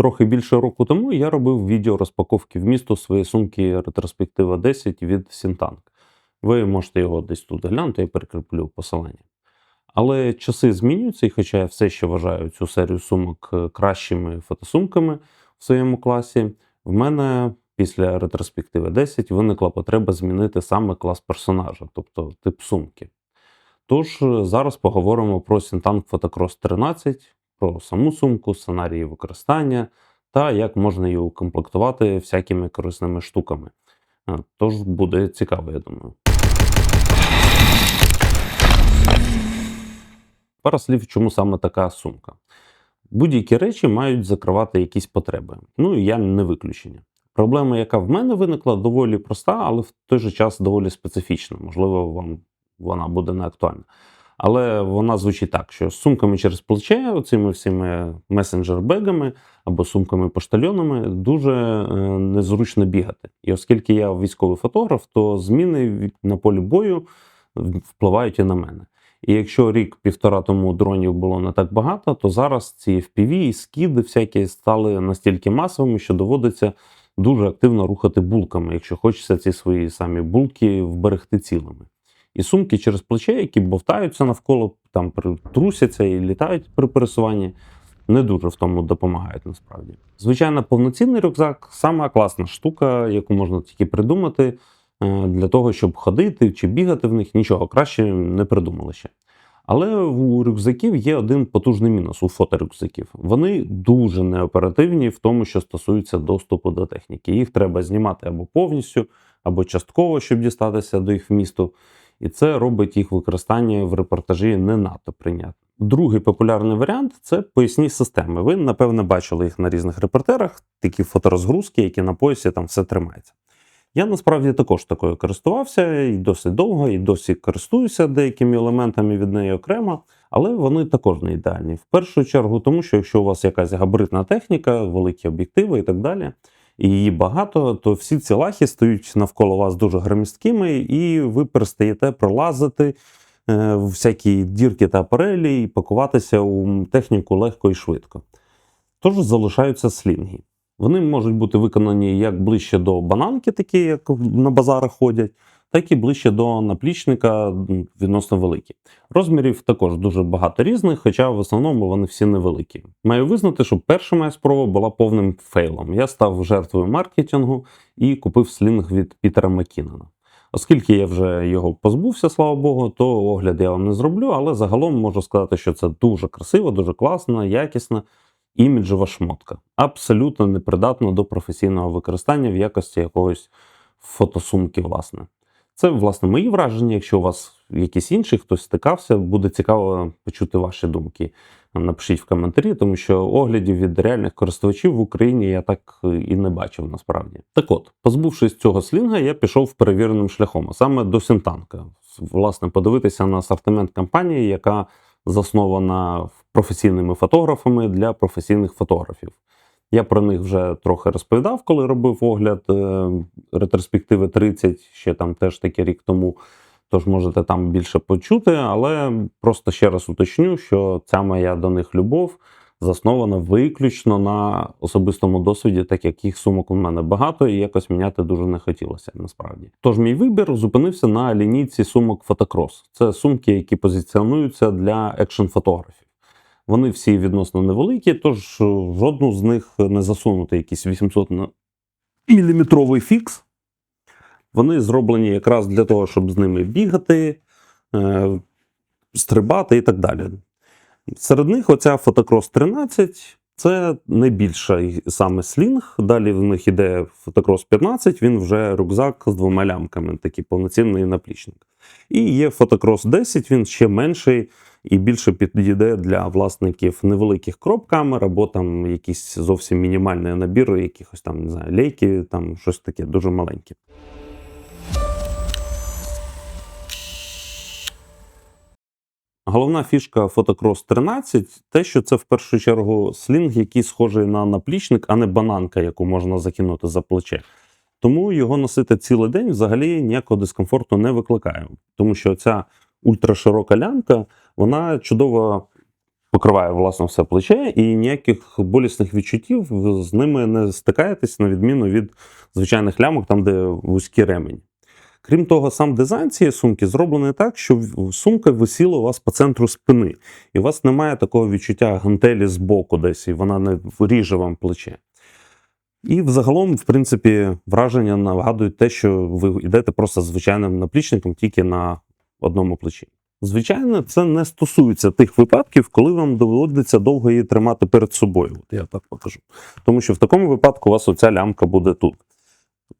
трохи більше року тому я робив відео розпаковки в місто своєї сумки ретроспектива 10 від Сінтанк. Ви можете його десь тут глянути, я перекріплю посилання. Але часи змінюються, і хоча я все ще вважаю цю серію сумок е, кращими фотосумками в своєму класі, в мене після ретроспективи 10 виникла потреба змінити саме клас персонажа, тобто тип сумки. Тож е, зараз поговоримо про Сінтанк Photocross 13, про саму сумку, сценарії використання та як можна її укомплектувати всякими корисними штуками. Е, Тож буде цікаво, я думаю. Пара слів, чому саме така сумка. Будь-які речі мають закривати якісь потреби. Ну і я не виключення. Проблема, яка в мене виникла, доволі проста, але в той же час доволі специфічна. Можливо, вам вона буде не актуальна. Але вона звучить так, що з сумками через плече, оцими всіми месенджер-бегами або сумками-поштальонами дуже е, незручно бігати. І оскільки я військовий фотограф, то зміни на полі бою впливають і на мене. І якщо рік-півтора тому дронів було не так багато, то зараз ці FPV і скіди всякі стали настільки масовими, що доводиться дуже активно рухати булками, якщо хочеться ці свої самі булки вберегти цілими. І сумки через плече, які бовтаються навколо, там трусяться і літають при пересуванні, не дуже в тому допомагають насправді. Звичайно, повноцінний рюкзак сама класна штука, яку можна тільки придумати е, для того, щоб ходити чи бігати в них, нічого краще не придумали ще. Але у рюкзаків є один потужний мінус у фоторюкзаків. Вони дуже неоперативні в тому, що стосується доступу до техніки. Їх треба знімати або повністю, або частково, щоб дістатися до їх вмісту. І це робить їх використання в репортажі не надто прийнятним. Другий популярний варіант це поясні системи. Ви, напевне, бачили їх на різних репортерах, такі фоторозгрузки, які на поясі там все тримається. Я насправді також такою користувався і досить довго, і досі користуюся деякими елементами від неї окремо, але вони також не ідеальні. В першу чергу, тому що якщо у вас якась габаритна техніка, великі об'єктиви і так далі, і її багато, то всі ці лахи стають навколо вас дуже громісткими, і ви перестаєте пролазити е, в всякі дірки та апарелі і пакуватися у техніку легко і швидко. Тож залишаються слінги. Вони можуть бути виконані як ближче до бананки, такі як на базарах ходять, так і ближче до наплічника відносно великі. Розмірів також дуже багато різних, хоча в основному вони всі невеликі. Маю визнати, що перша моя спроба була повним фейлом. Я став жертвою маркетингу і купив слінг від Пітера Маккінона. Оскільки я вже його позбувся, слава Богу, то огляд я вам не зроблю, але загалом можу сказати, що це дуже красиво, дуже класно, якісно іміджева шмотка. Абсолютно непридатна до професійного використання в якості якогось фотосумки, власне. Це, власне, мої враження. Якщо у вас якісь інші, хтось стикався, буде цікаво почути ваші думки. Напишіть в коментарі, тому що оглядів від реальних користувачів в Україні я так і не бачив насправді. Так от, позбувшись цього слінга, я пішов перевіреним шляхом, а саме до Синтанка. Власне, подивитися на асортимент компанії, яка заснована професійними фотографами для професійних фотографів. Я про них вже трохи розповідав, коли робив огляд е, ретроспективи 30, ще там теж таки рік тому. Тож можете там більше почути, але просто ще раз уточню, що ця моя до них любов заснована виключно на особистому досвіді, так як їх сумок у мене багато, і якось міняти дуже не хотілося насправді. Тож мій вибір зупинився на лінійці сумок Photocross. Це сумки, які позиціонуються для екшн фотографів. Вони всі відносно невеликі, тож е, жодну з них не засунути якийсь 800 міліметровий фікс. Вони зроблені якраз для того, щоб з ними бігати, е, стрибати і так далі. Серед них оця Photocross 13 це найбільший саме слінг. Далі в них іде Photocross 15, він вже рюкзак з двома лямками, такий повноцінний наплічник. І є Photocross 10, він ще менший і більше підійде для власників невеликих кроп-камер або там якийсь зовсім мінімальний набір, якихось там, не знаю, лейки, там щось таке дуже маленьке. Головна фішка Photocross 13 те, що це в першу чергу слінг, який схожий на наплічник, а не бананка, яку можна закинути за плече. Тому його носити цілий день взагалі ніякого дискомфорту не викликає. Тому що ця ультраширока лямка, вона чудово покриває власне все плече, і ніяких болісних відчуттів з ними не стикаєтесь, на відміну від звичайних лямок, там, де вузькі ремені. Крім того, сам дизайн цієї сумки зроблений так, що сумка висіла у вас по центру спини, і у вас немає такого відчуття гантелі з боку десь, і вона не ріже вам плече. І взагалом, в принципі, враження нагадують те, що ви йдете просто звичайним наплічником тільки на одному плечі. Звичайно, це не стосується тих випадків, коли вам доводиться довго її тримати перед собою. От я так покажу. Тому що в такому випадку у вас оця лямка буде тут.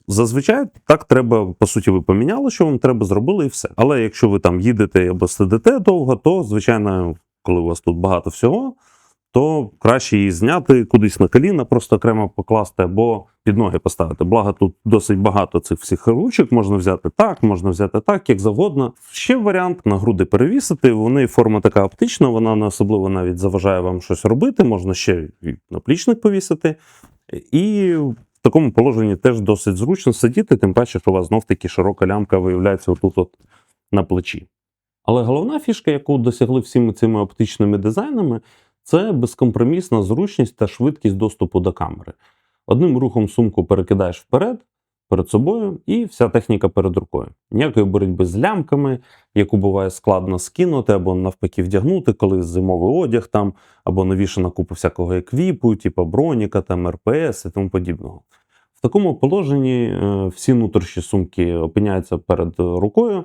Зазвичай так треба, по суті, ви поміняли, що вам треба, зробили і все. Але якщо ви там їдете або сидите довго, то, звичайно, коли у вас тут багато всього, то краще її зняти кудись на коліна, просто окремо покласти або під ноги поставити. Благо тут досить багато цих всіх ручок, можна взяти так, можна взяти так, як завгодно. Ще варіант на груди перевісити. Вони форма така оптична, вона не особливо навіть заважає вам щось робити. Можна ще і наплічник повісити. І в такому положенні теж досить зручно сидіти, тим паче, що у вас знов таки широка лямка виявляється отут от на плечі. Але головна фішка, яку досягли всіми цими оптичними дизайнами, це безкомпромісна зручність та швидкість доступу до камери. Одним рухом сумку перекидаєш вперед, перед собою, і вся техніка перед рукою. Ніякої боротьби з лямками, яку буває складно скинути або навпаки вдягнути, коли зимовий одяг там, або навішана купа всякого еквіпу, типу броніка, там РПС і тому подібного. В такому положенні е, всі внутрішні сумки опиняються перед рукою,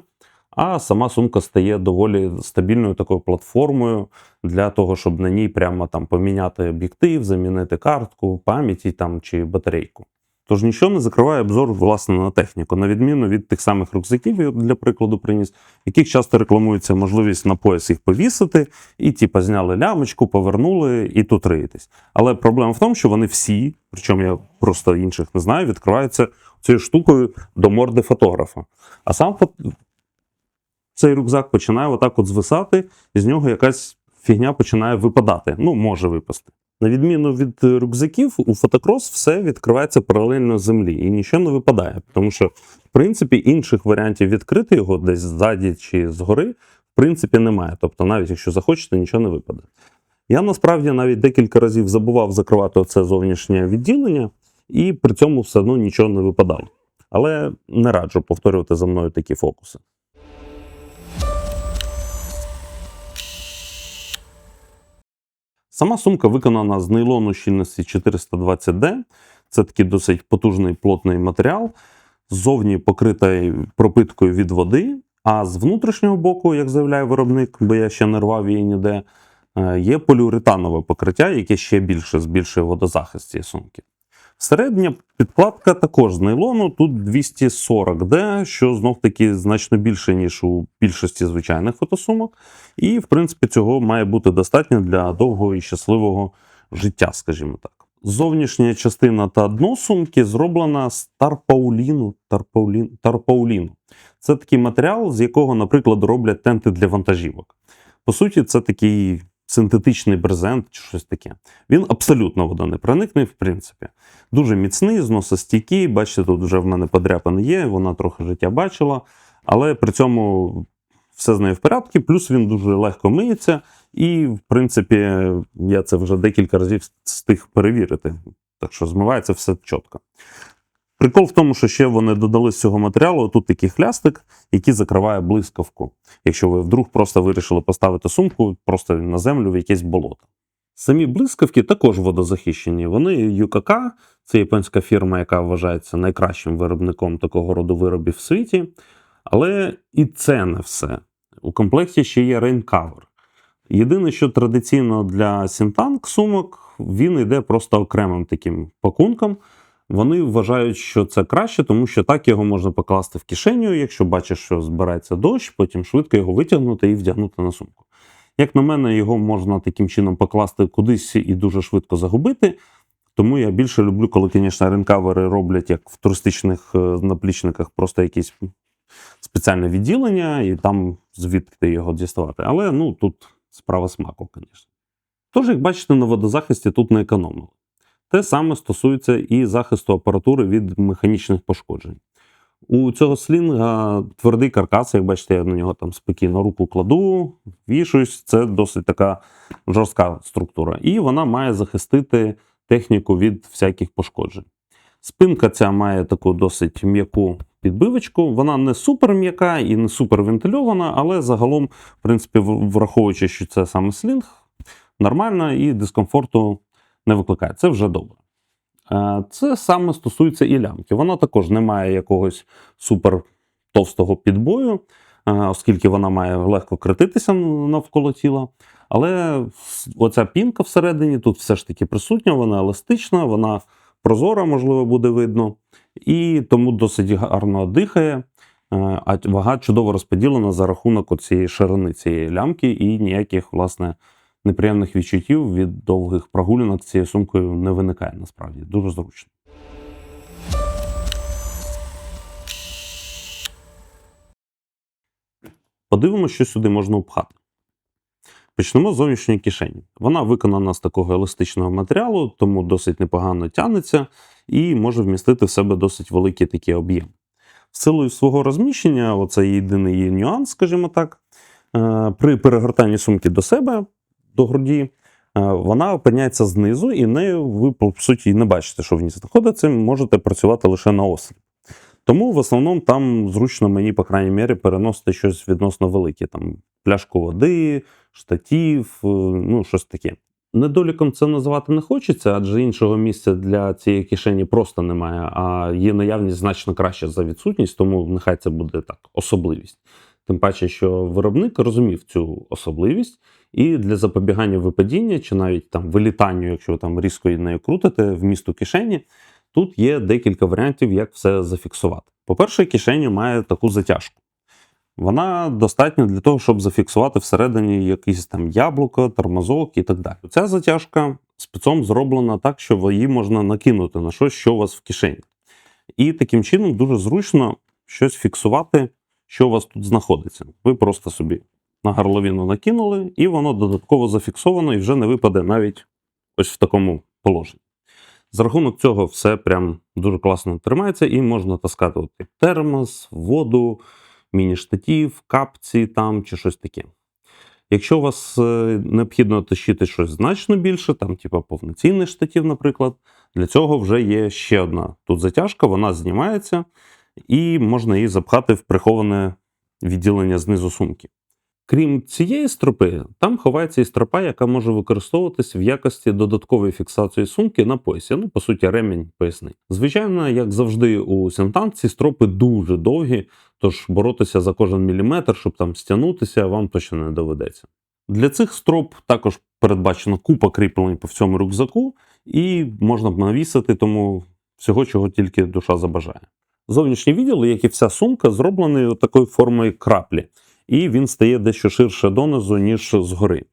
а сама сумка стає доволі стабільною такою платформою для того, щоб на ній прямо там поміняти об'єктив, замінити картку, пам'яті там чи батарейку. Тож нічого не закриває обзор власне на техніку, на відміну від тих самих рюкзаків, я для прикладу приніс, яких часто рекламується можливість на пояс їх повісити, і типа зняли лямочку, повернули і тут риєтесь. Але проблема в тому, що вони всі, причому я просто інших не знаю, відкриваються цією штукою до морди фотографа. А сам цей рюкзак починає отак от звисати, і з нього якась фігня починає випадати. Ну, може випасти. На відміну від рюкзаків, у фотокрос все відкривається паралельно землі і нічого не випадає. Тому що, в принципі, інших варіантів відкрити його десь ззаді чи згори, в принципі, немає. Тобто, навіть якщо захочете, нічого не випаде. Я насправді навіть декілька разів забував закривати оце зовнішнє відділення, і при цьому все одно нічого не випадало. Але не раджу повторювати за мною такі фокуси. Сама сумка виконана з нейлону щільності 420D. Це такий досить потужний плотний матеріал. Ззовні покрита пропиткою від води, а з внутрішнього боку, як заявляє виробник, бо я ще не рвав її ніде, е, є поліуретанове покриття, яке ще більше збільшує водозахист цієї сумки. Середня підкладка також з нейлону, тут 240D, що знов таки значно більше, ніж у більшості звичайних фотосумок. І, в принципі, цього має бути достатньо для довгого і щасливого життя, скажімо так. Зовнішня частина та дно сумки зроблена з тарпауліну. Тарпаулін, тарпауліну. Це такий матеріал, з якого, наприклад, роблять тенти для вантажівок. По суті, це такий синтетичний брезент чи щось таке. Він абсолютно водонепроникний, в принципі. Дуже міцний, зносостійкий. Бачите, тут вже в мене подряпини є, вона трохи життя бачила, але при цьому все з нею в порядку, плюс він дуже легко миється, і, в принципі, я це вже декілька разів встиг перевірити. Так що змивається все чітко. Прикол в тому, що ще вони додали з цього матеріалу тут такий хлястик, який закриває блискавку. Якщо ви вдруг просто вирішили поставити сумку просто на землю в якесь болото. Самі блискавки також водозахищені. Вони ЮКК, це японська фірма, яка вважається найкращим виробником такого роду виробів в світі. Але і це не все. У комплекті ще є рейнкавер. Єдине, що традиційно для Сінтанк сумок, він йде просто окремим таким пакунком. Вони вважають, що це краще, тому що так його можна покласти в кишеню, якщо бачиш, що збирається дощ, потім швидко його витягнути і вдягнути на сумку. Як на мене, його можна таким чином покласти кудись і дуже швидко загубити. Тому я більше люблю, коли, звісно, ренкавери роблять як в туристичних е, наплічниках, просто якісь спеціальне відділення, і там звідти його діставати. Але ну тут справа смаку, звісно. Тож, як бачите, на водозахисті тут не економили. Те саме стосується і захисту апаратури від механічних пошкоджень. У цього слінга твердий каркас, як бачите, я на нього там спокійно руку кладу, вішуюсь. Це досить така жорстка структура. І вона має захистити техніку від всяких пошкоджень. Спинка ця має таку досить м'яку підбивочку. Вона не супер м'яка і не супер вентильована, але загалом, в принципі, враховуючи, що це саме слінг, нормально і дискомфорту не викликає. Це вже добре. Е, Це саме стосується і лямки. Вона також не має якогось супер товстого підбою, е, оскільки вона має легко крититися навколо тіла. Але оця пінка всередині тут все ж таки присутня, вона еластична, вона прозора, можливо, буде видно, і тому досить гарно дихає. Е, А вага чудово розподілена за рахунок цієї ширини цієї лямки, і ніяких, власне, неприємних відчуттів від довгих прогулянок цією сумкою не виникає насправді. Дуже зручно. Подивимося, що сюди можна впхати. Почнемо з зовнішньої кишені. Вона виконана з такого еластичного матеріалу, тому досить непогано тягнеться і може вмістити в себе досить великий такий об'єм. З силою свого розміщення, оце єдиний її нюанс, скажімо так, е, при перегортанні сумки до себе, до груді, е, вона опиняється знизу, і нею ви, по суті, не бачите, що в ній знаходиться, можете працювати лише на осліп. Тому в основному там зручно мені, по крайній мірі, переносити щось відносно велике. Там пляшку води, штатів, е, ну щось таке. Недоліком це називати не хочеться, адже іншого місця для цієї кишені просто немає, а її наявність значно краще за відсутність, тому нехай це буде так, особливість. Тим паче, що виробник розумів цю особливість, і для запобігання випадіння чи навіть там вилітанню, якщо ви там різко нею крутите в місту кишені, тут є декілька варіантів, як все зафіксувати. По-перше, кишеня має таку затяжку. Вона достатня для того, щоб зафіксувати всередині якісь там яблуко, тормозок і так далі. Ця затяжка спецом зроблена так, що її можна накинути на щось, що у вас в кишені. І таким чином дуже зручно щось фіксувати, що у вас тут знаходиться. Ви просто собі на горловину накинули, і воно додатково зафіксовано і вже не випаде навіть ось в такому положенні. За рахунок цього все прям дуже класно тримається, і можна таскати от термос, воду, міні-штатів, капці там чи щось таке. Якщо у вас е, необхідно тащити щось значно більше, там, типу повноцінний штатів, наприклад, для цього вже є ще одна тут затяжка, вона знімається, і можна її запхати в приховане відділення знизу сумки. Крім цієї стропи, там ховається і стропа, яка може використовуватись в якості додаткової фіксації сумки на поясі. Ну, по суті, ремінь поясний. Звичайно, як завжди у Сентан, ці стропи дуже довгі, тож боротися за кожен міліметр, щоб там стягнутися, вам точно не доведеться. Для цих строп також передбачена купа кріплень по всьому рюкзаку, і можна б навісити тому всього, чого тільки душа забажає. Зовнішній відділ, як і вся сумка, зроблений такою формою краплі і він стає дещо ширше донизу, ніж згори.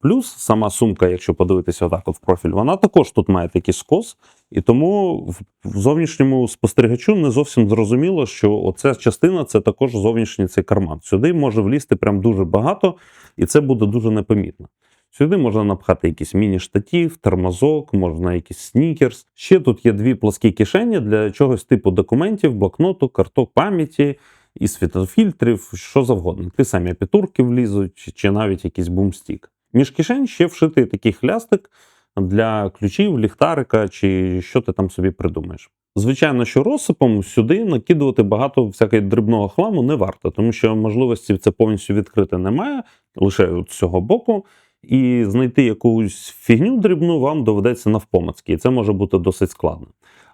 Плюс сама сумка, якщо подивитися отак от в профіль, вона також тут має такий скос, і тому в- зовнішньому спостерігачу не зовсім зрозуміло, що оця частина це також зовнішній цей карман. Сюди може влізти прям дуже багато, і це буде дуже непомітно. Сюди можна напхати якийсь міні-штатів, тормозок, можна якийсь снікерс. Ще тут є дві пласкі кишені для чогось типу документів, блокноту, карток пам'яті і світофільтрів, що завгодно. Ті самі апітурки влізуть, чи навіть якийсь бумстік. Між кишень ще вшитий такий хлястик для ключів, ліхтарика, чи що ти там собі придумаєш. Звичайно, що розсипом сюди накидувати багато всякого дрібного хламу не варто, тому що можливості це повністю відкрити немає, лише з цього боку. І знайти якусь фігню дрібну вам доведеться навпомацьки, і це може бути досить складно.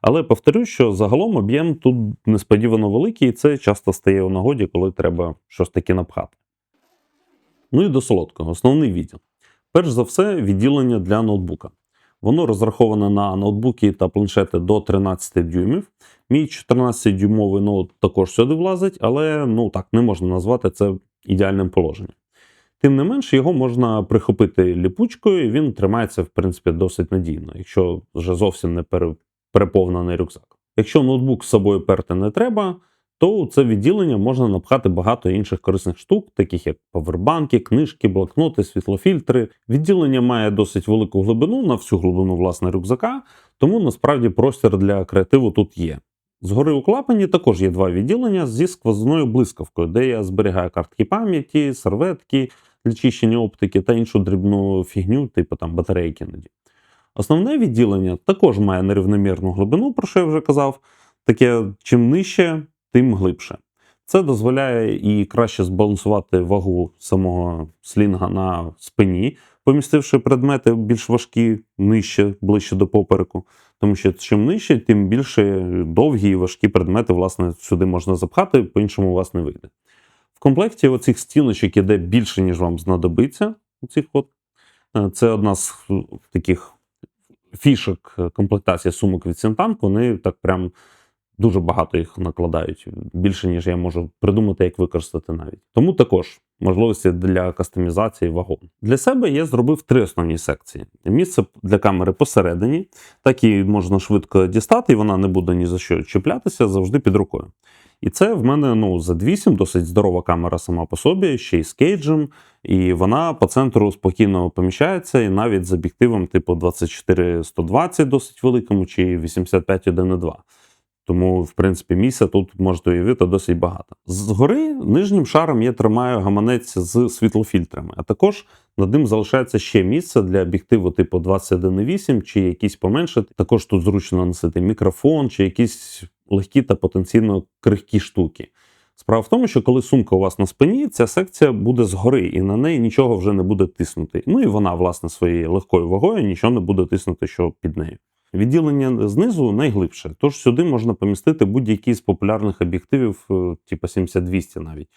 Але повторюю, що загалом об'єм тут несподівано великий, і це часто стає у нагоді, коли треба щось таке напхати. Ну і до солодкого, основний відділ. Перш за все, відділення для ноутбука. Воно розраховане на ноутбуки та планшети до 13 дюймів. Мій 14-дюймовий ноут також сюди влазить, але ну так не можна назвати це ідеальним положенням. Тим не менш, його можна прихопити ліпучкою, і він тримається, в принципі, досить надійно, якщо вже зовсім не переповнений рюкзак. Якщо ноутбук з собою перти не треба, то у це відділення можна напхати багато інших корисних штук, таких як павербанки, книжки, блокноти, світлофільтри. Відділення має досить велику глибину на всю глибину власне рюкзака, тому насправді простір для креативу тут є. Згори у клапані також є два відділення зі сквозною блискавкою, де я зберігаю картки пам'яті, серветки чищення оптики та іншу дрібну фігню, типу там батарейки іноді. Основне відділення також має нерівномірну глибину, про що я вже казав. Таке чим нижче, тим глибше. Це дозволяє і краще збалансувати вагу самого слінга на спині, помістивши предмети більш важкі нижче, ближче до попереку. Тому що чим нижче, тим більше довгі і важкі предмети, власне, сюди можна запхати, по-іншому у вас не вийде. В комплекті оцих стіночок іде більше, ніж вам знадобиться. Оцих от. Е, Це одна з е, таких фішок е, комплектації сумок від Сінтанк. Вони так прям дуже багато їх накладають. Більше, ніж я можу придумати, як використати навіть. Тому також можливості для кастомізації вагон. Для себе я зробив три основні секції: місце для камери посередині, так і можна швидко дістати, і вона не буде ні за що чіплятися завжди під рукою. І це в мене ну, Z8, досить здорова камера сама по собі, ще й з кейджем, і вона по центру спокійно поміщається, і навіть з об'єктивом типу 24-120 досить великому, чи 85-1.2. Тому, в принципі, місця тут можете уявити досить багато. Згори нижнім шаром я тримаю гаманець з світлофільтрами, а також над ним залишається ще місце для об'єктиву типу 21.8 чи якісь поменше. Також тут зручно носити мікрофон чи якісь легкі та потенційно крихкі штуки. Справа в тому, що коли сумка у вас на спині, ця секція буде згори, і на неї нічого вже не буде тиснути. Ну і вона, власне, своєю легкою вагою нічого не буде тиснути, що під нею. Відділення знизу найглибше, тож сюди можна помістити будь-який з популярних об'єктивів, е, типу 70-200 навіть,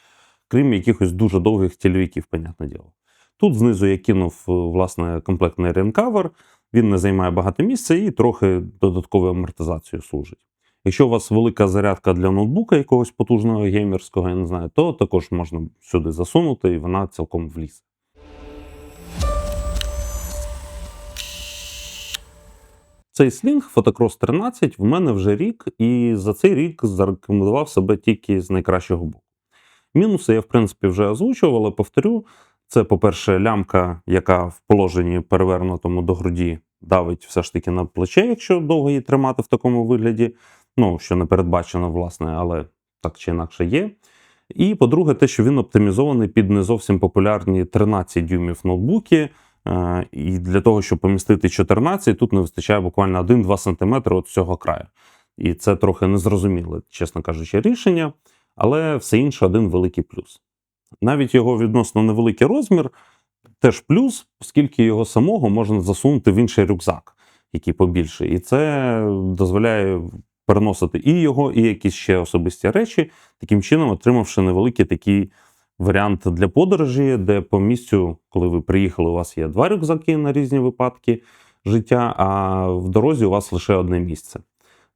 крім якихось дуже довгих тільовиків, понятне діло. Тут знизу я кинув е, власне комплектний ренкавер, він не займає багато місця і трохи додатковою амортизацією служить. Якщо у вас велика зарядка для ноутбука якогось потужного геймерського, я не знаю, то також можна сюди засунути і вона цілком влізе. Цей слінг Photocross 13 в мене вже рік, і за цей рік зарекомендував себе тільки з найкращого боку. Мінуси я, в принципі, вже озвучував, але повторю: це, по-перше, лямка, яка в положенні перевернутому до груді давить все ж таки на плече, якщо довго її тримати в такому вигляді. Ну, що не передбачено, власне, але так чи інакше є. І по-друге, те, що він оптимізований під не зовсім популярні 13 дюймів ноутбуки. Е, І для того, щоб помістити 14, тут не вистачає буквально 1-2 см від цього краю. І це трохи незрозуміле, чесно кажучи, рішення, але все інше один великий плюс. Навіть його відносно невеликий розмір теж плюс, оскільки його самого можна засунути в інший рюкзак, який побільше. І це дозволяє переносити і його, і якісь ще особисті речі, таким чином, отримавши невеликий такий варіант для подорожі, де по місцю, коли ви приїхали, у вас є два рюкзаки на різні випадки життя, а в дорозі у вас лише одне місце.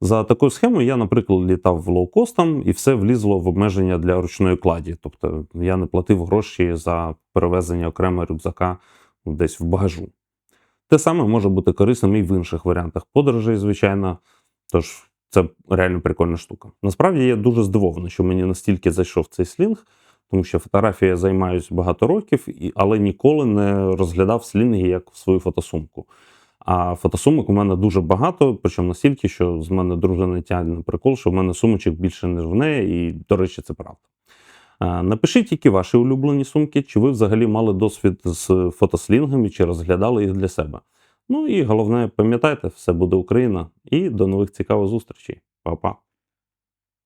За такою схемою я, наприклад, літав лоукостом і все влізло в обмеження для ручної кладі. Тобто я не платив гроші за перевезення окремого рюкзака десь в багажу. Те саме може бути корисним і в інших варіантах подорожей, звичайно. Тож це реально прикольна штука. Насправді я дуже здивований, що мені настільки зайшов цей слінг, тому що фотографія я займаюся багато років, але ніколи не розглядав слінги як свою фотосумку. А фотосумок у мене дуже багато, причому настільки, що з мене дружина тягне прикол, що в мене сумочок більше, ніж в неї, і, до речі, це правда. Напишіть, які ваші улюблені сумки, чи ви взагалі мали досвід з фотослінгами, чи розглядали їх для себе. Ну і головне, пам'ятайте, все буде Україна. І до нових цікавих зустрічей. Па-па.